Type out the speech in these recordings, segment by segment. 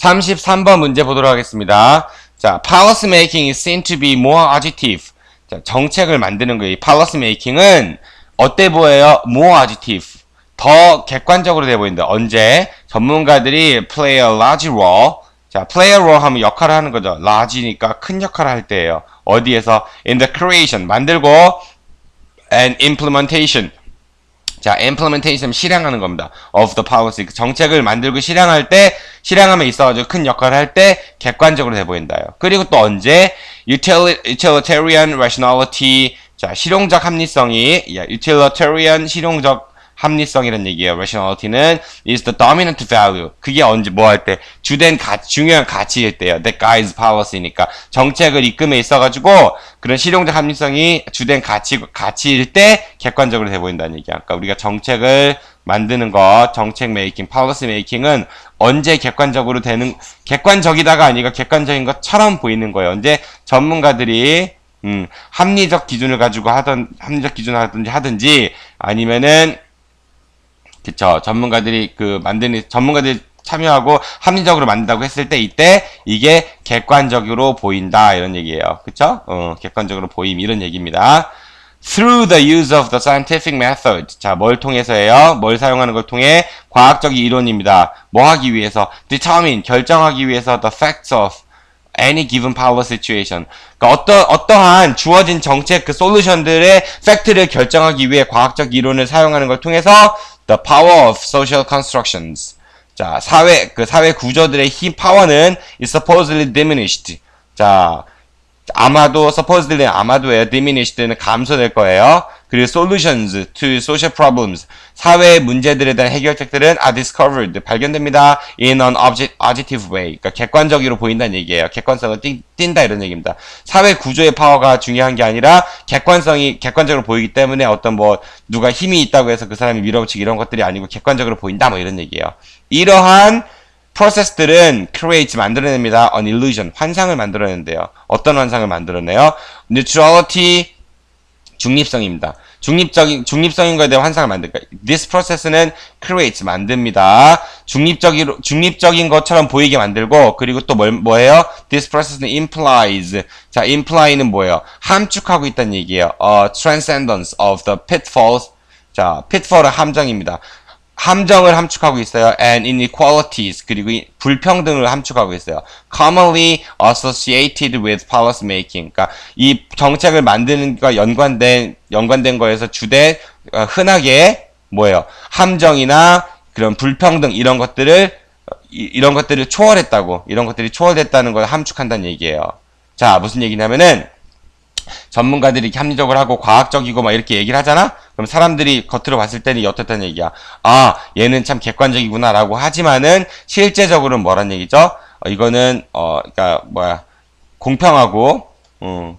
33번 문제 보도록 하겠습니다. 자, policy making is seen to be more adjective. 자, 정책을 만드는 거예요. policy making은 어때 보여요? more adjective. 더 객관적으로 돼 보인다. 언제? 전문가들이 play a large role. 자, play a role 하면 역할을 하는 거죠. large니까 큰 역할을 할 때예요. 어디에서? in the creation. 만들고 and implementation. 자, implementation 실행하는 겁니다. of the policy. 그 정책을 만들고 실행할 때, 실행함에 있어가지고 큰 역할을 할 때 객관적으로 돼 보인다요. 그리고 또 언제 utilitarian rationality. 자, 실용적 합리성이, utilitarian 실용적 합리성이라는 얘기예요. rationality는 is the dominant value. 그게 언제 뭐 할 때 주된 가 중요한 가치일 때요. that guides policy니까 정책을 이끌에 있어가지고 그런 실용적 합리성이 주된 가치 가치일 때 객관적으로 돼 보인다는 얘기야. 그러니까 우리가 정책을 만드는 것, 정책 메이킹, 팔러시 메이킹은 언제 객관적으로 되는 객관적이다가 아니라 객관적인 것처럼 보이는 거예요. 언제 전문가들이 음, 합리적 기준을 가지고 하던 합리적 기준을 하든지 하든지 아니면은 그쵸. 전문가들이 그 만드는, 전문가들이 참여하고 합리적으로 만든다고 했을 때 이때 이게 객관적으로 보인다. 이런 얘기예요. 그쵸? 어, 객관적으로 보임. 이런 얘기입니다. Through the use of the scientific method. 자, 뭘 통해서예요? 뭘 사용하는 걸 통해? 과학적 이론입니다. 뭐 하기 위해서? Determine. 결정하기 위해서 the facts of any given power situation. 그러니까 어떠, 어떠한 주어진 정책 그 솔루션들의 팩트를 결정하기 위해 과학적 이론을 사용하는 걸 통해서 the power of social constructions. 자, 사회, 그 사회 구조들의 힘, 파워는 is supposedly diminished. 자, 아마도, supposedly 아마도예요. diminished는 감소될 거예요. 그리고 solutions to social problems. 사회 문제들에 대한 해결책들은 are discovered. 발견됩니다. in an object, objective way. 그러니까 객관적으로 보인다는 얘기예요. 객관성을 띈, 띈다 이런 얘기입니다. 사회 구조의 파워가 중요한 게 아니라 객관성이 객관적으로 보이기 때문에 어떤 뭐 누가 힘이 있다고 해서 그 사람이 밀어붙이기 이런 것들이 아니고 객관적으로 보인다 뭐 이런 얘기예요. 이러한 프로세스들은 create 만들어냅니다. an illusion 환상을 만들어내는데요. 어떤 환상을 만들어내요? neutrality 중립성입니다. 중립적인 중립성인 거에 대한 환상을 만들까. This process는 create 만듭니다. 중립적인 중립적인 것처럼 보이게 만들고 그리고 또 뭘, 뭐예요? This process는 implies. 자, imply는 뭐예요? 함축하고 있다는 얘기예요. 어, transcendence of the pitfalls. 자, pitfall은 함정입니다. 함정을 함축하고 있어요. and inequalities 그리고 불평등을 함축하고 있어요. commonly associated with policy making. 그러니까 이 정책을 만드는 과 연관된 연관된 거에서 주된 어, 흔하게 뭐예요? 함정이나 그런 불평등 이런 것들을 이, 이런 것들을 초월했다고 이런 것들이 초월됐다는 걸 함축한다는 얘기예요. 자 무슨 얘기냐면은 전문가들이 합리적으로 하고 과학적이고 막 이렇게 얘기를 하잖아? 그럼 사람들이 겉으로 봤을 때는 어떻다는 얘기야? 아, 얘는 참 객관적이구나 라고 하지만은 실제적으로는 뭐란 얘기죠? 어, 이거는, 어, 그니까, 뭐야, 공평하고, 음,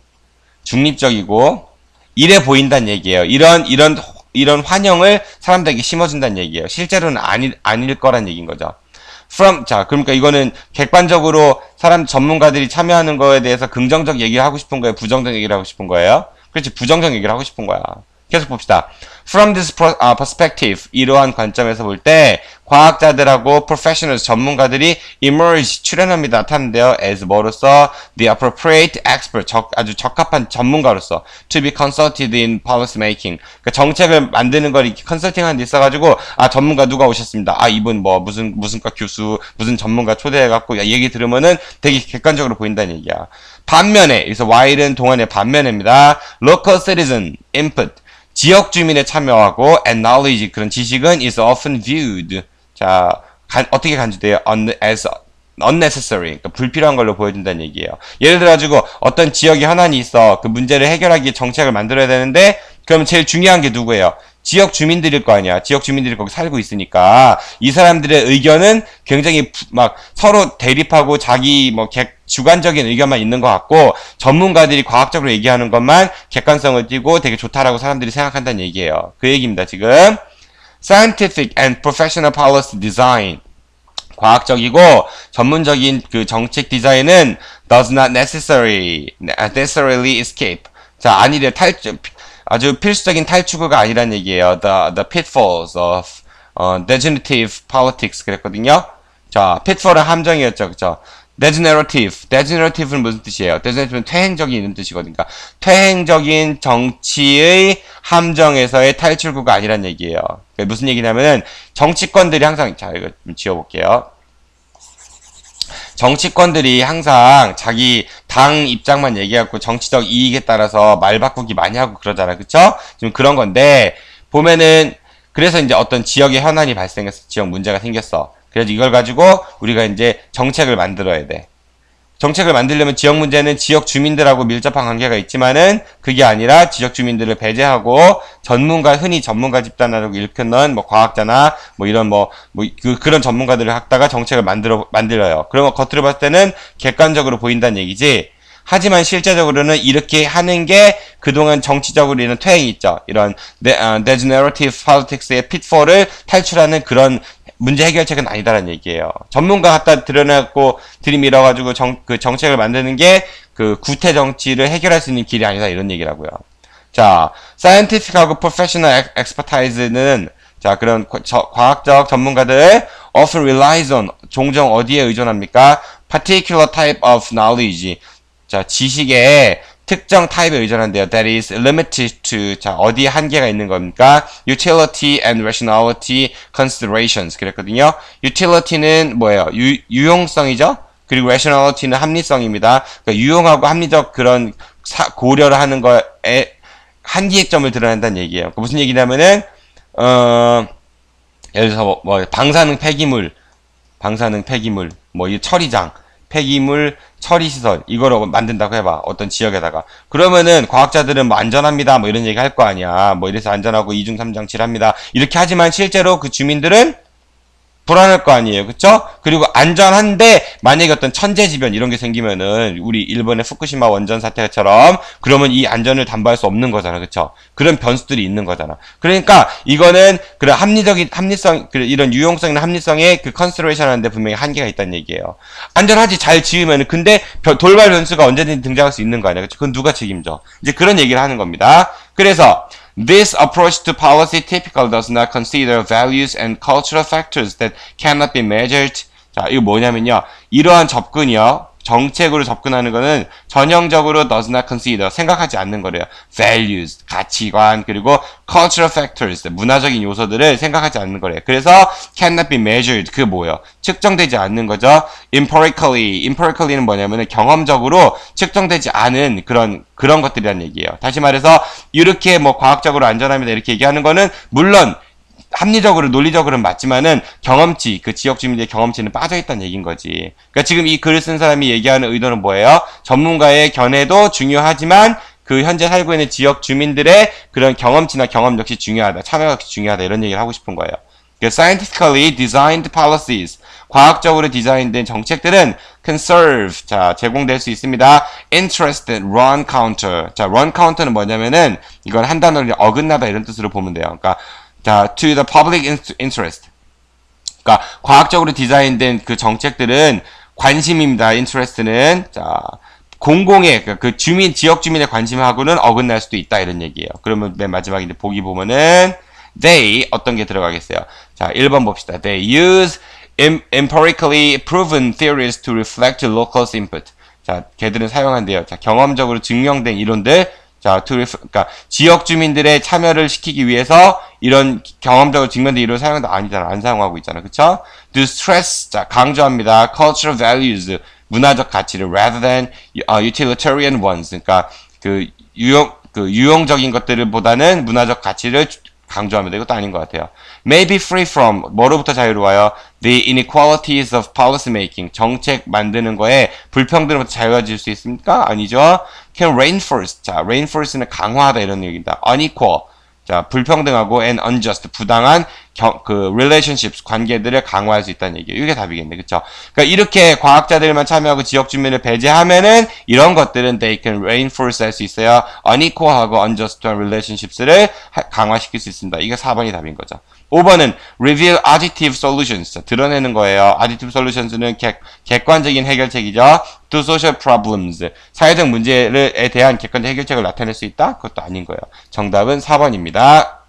중립적이고, 이래 보인다는 얘기예요. 이런, 이런, 이런 환영을 사람들에게 심어준다는 얘기예요. 실제로는 아니, 아닐 거란 얘기인 거죠. from 자 그러니까 이거는 객관적으로 사람 전문가들이 참여하는 거에 대해서 긍정적 얘기를 하고 싶은 거예요 부정적 얘기를 하고 싶은 거예요 그렇지 부정적 얘기를 하고 싶은 거야 계속 봅시다. From this perspective 이러한 관점에서 볼 때 과학자들하고 professionals 전문가들이 emerge 출현합니다. 나타난대요. As 뭐로서? The appropriate expert 적, 아주 적합한 전문가로서 to be consulted in policy making. 그러니까 정책을 만드는 걸 이렇게 컨설팅하는 데 있어가지고 아 전문가 누가 오셨습니다. 아 이분 뭐 무슨 무슨 과 교수 무슨 전문가 초대해갖고 얘기 들으면은 되게 객관적으로 보인다는 얘기야. 반면에 그래서 while은 동안의 반면입니다. Local citizen input 지역 주민의 참여하고 and knowledge 그런 지식은 is often viewed 자 간, 어떻게 간주돼요? as unnecessary 그러니까 불필요한 걸로 보여준다는 얘기예요. 예를 들어 가지고 어떤 지역에 현안이 있어 그 문제를 해결하기 위해 정책을 만들어야 되는데 그럼 제일 중요한 게 누구예요? 지역 주민들일 거 아니야. 지역 주민들이 거기 살고 있으니까 이 사람들의 의견은 굉장히 막 서로 대립하고 자기 뭐 객, 주관적인 의견만 있는 것 같고 전문가들이 과학적으로 얘기하는 것만 객관성을 띠고 되게 좋다라고 사람들이 생각한다는 얘기예요. 그 얘기입니다. 지금 scientific and professional policy design 과학적이고 전문적인 그 정책 디자인은 does not necessary, necessarily escape. 자, 아니래 탈주 아주 필수적인 탈출구가 아니란 얘기예요. The, the pitfalls of 어, degenerative politics 그랬거든요. 자, pitfall은 함정이었죠. 그쵸? degenerative. degenerative는 무슨 뜻이에요? degenerative는 퇴행적인 이런 뜻이거든요. 그러니까 퇴행적인 정치의 함정에서의 탈출구가 아니란 얘기예요. 그러니까 무슨 얘기냐면은 정치권들이 항상 자 이거 좀 지워볼게요. 정치권들이 항상 자기 당 입장만 얘기하고 정치적 이익에 따라서 말 바꾸기 많이 하고 그러잖아. 그쵸? 지금 그런 건데, 보면은, 그래서 이제 어떤 지역의 현안이 발생했어. 지역 문제가 생겼어. 그래서 이걸 가지고 우리가 이제 정책을 만들어야 돼. 정책을 만들려면 지역 문제는 지역 주민들하고 밀접한 관계가 있지만은 그게 아니라 지역 주민들을 배제하고 전문가 흔히 전문가 집단이라고 일컫는 뭐 과학자나 뭐 이런 뭐뭐그 그런 전문가들을 갖다가 정책을 만들어 만들어요. 그러면 겉으로 봤을 때는 객관적으로 보인다는 얘기지. 하지만 실제적으로는 이렇게 하는 게 그동안 정치적으로 이런 퇴행이 있죠. 이런 degenerative politics의 pitfall을 탈출하는 그런 문제 해결책은 아니다라는 얘기예요. 전문가 갖다 들여놓고 들이밀어가지고 정, 그 정책을 만드는 게 그 구태 정치를 해결할 수 있는 길이 아니다 이런 얘기라고요. 자, scientific하고 professional expertise는 자 그런 저, 과학적 전문가들 often relies on 종종 어디에 의존합니까? particular type of knowledge 자 지식에 특정 타입에 의존한대요. That is limited to 자 어디에 한계가 있는 겁니까? Utility and rationality considerations 그랬거든요. Utility는 뭐예요? 유, 유용성이죠. 그리고 rationality는 합리성입니다. 그러니까 유용하고 합리적 그런 사, 고려를 하는 거에 한계점을 드러낸다는 얘기예요. 그러니까 무슨 얘기냐면은 어 예를 들어서 뭐, 뭐 방사능 폐기물, 방사능 폐기물, 뭐 이 처리장 폐기물 처리 시설 이거로 만든다고 해봐. 어떤 지역에다가. 그러면은 과학자들은 뭐 안전합니다. 뭐 이런 얘기 할 거 아니야. 뭐 이래서 안전하고 이중 삼장칠합니다. 이렇게 하지만 실제로 그 주민들은 불안할 거 아니에요. 그쵸? 그리고 안전한데 만약에 어떤 천재지변 이런 게 생기면은 우리 일본의 후쿠시마 원전 사태처럼 그러면 이 안전을 담보할 수 없는 거잖아. 그쵸? 그런 변수들이 있는 거잖아. 그러니까 이거는 그런 합리적인 합리성 이런 유용성이나 합리성의 그 컨시더레이션 하는데 분명히 한계가 있다는 얘기예요. 안전하지 잘 지으면은 근데 돌발 변수가 언제든지 등장할 수 있는 거 아니야. 그쵸? 그건 누가 책임져? 이제 그런 얘기를 하는 겁니다. 그래서 This approach to policy typically does not consider values and cultural factors that cannot be measured. 자, 이거 뭐냐면요. 이러한 접근이요. 정책으로 접근하는 거는 전형적으로 does not consider 생각하지 않는 거래요. values 가치관 그리고 cultural factors 문화적인 요소들을 생각하지 않는 거래요. 그래서 cannot be measured 그 뭐예요? 측정되지 않는 거죠. empirically empirically는 뭐냐면은 경험적으로 측정되지 않은 그런 그런 것들이란 얘기예요. 다시 말해서 이렇게 뭐 과학적으로 안전합니다 이렇게 얘기하는 거는 물론 합리적으로 논리적으로는 맞지만은 경험치 그 지역 주민들의 경험치는 빠져 있다는 얘기인 거지. 그러니까 지금 이 글을 쓴 사람이 얘기하는 의도는 뭐예요? 전문가의 견해도 중요하지만 그 현재 살고 있는 지역 주민들의 그런 경험치나 경험 역시 중요하다. 참여가 역시 중요하다. 이런 얘기를 하고 싶은 거예요. 그 scientifically designed policies 과학적으로 디자인된 정책들은 conserve 자 제공될 수 있습니다. interested run counter 자 run counter는 뭐냐면은 이건 한 단어로 어긋나다 이런 뜻으로 보면 돼요. 그러니까 자, to the public interest. 그러니까 과학적으로 디자인된 그 정책들은 관심입니다. interest는 자 공공의 그러니까 그 주민 지역 주민의 관심하고는 어긋날 수도 있다 이런 얘기예요. 그러면 맨 마지막에 이제 보기 보면은 they 어떤 게 들어가겠어요. 자, 1번 봅시다. They use empirically proven theories to reflect locals input. 자, 걔들은 사용한대요. 자, 경험적으로 증명된 이론들 자, ref, 그러니까 지역 주민들의 참여를 시키기 위해서 이런 경험적으로 증명된 이론을 사용한다 아니잖아. 안 사용하고 있잖아. 그쵸? To stress, 자, 강조합니다. cultural values, 문화적 가치를 rather than uh, utilitarian ones. 그러니까 그 유용, 그 유용적인 것들을 보다는 문화적 가치를 강조합니다. 이것도 아닌 것 같아요. May be free from 뭐로부터 자유로워요? The inequalities of policy making 정책 만드는 거에 불평등으로부터 자유로워질 수 있습니까? 아니죠. Can reinforce 자 reinforce는 강화하다 이런 얘기입니다. unequal 자 불평등하고 and unjust 부당한 겨, 그 relationships 관계들을 강화할 수 있다는 얘기예요. 이게 답이겠네, 그렇죠? 그러니까 이렇게 과학자들만 참여하고 지역 주민을 배제하면은 이런 것들은 they can reinforce 할 수 있어요. unequal하고 unjust한 relationships를 하, 강화시킬 수 있습니다. 이게 4번이 답인 거죠. 5번은 reveal additive solutions. 자, 드러내는 거예요. additive solutions는 객, 객관적인 해결책이죠. to social problems. 사회적 문제에 대한 객관적 해결책을 나타낼 수 있다? 그것도 아닌 거예요. 정답은 4번입니다.